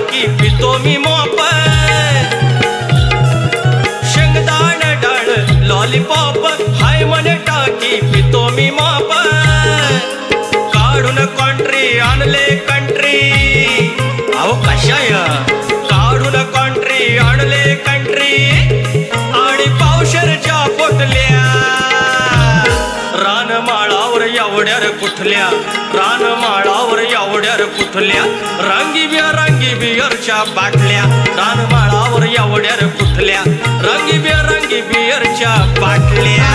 की पितो मी मोप शेंगदाण डाळ लॉलीपॉप हाय मन टाकी पितो मी मोप काढून कॉन्ट्री आणले कंट्री अहो कशाय? काढून कॉन्ट्री आणले कंट्री आणि पावशरच्या पोटल्या. रानमाळावर एवढ्यार कुठल्या? रान एवढ्या रांगी बिया रंगी बियरच्या बाटल्या. रानमाळावर एवढ्या रे कुठल्या बिया रांगी रंगी बियरच्या बाटल्या.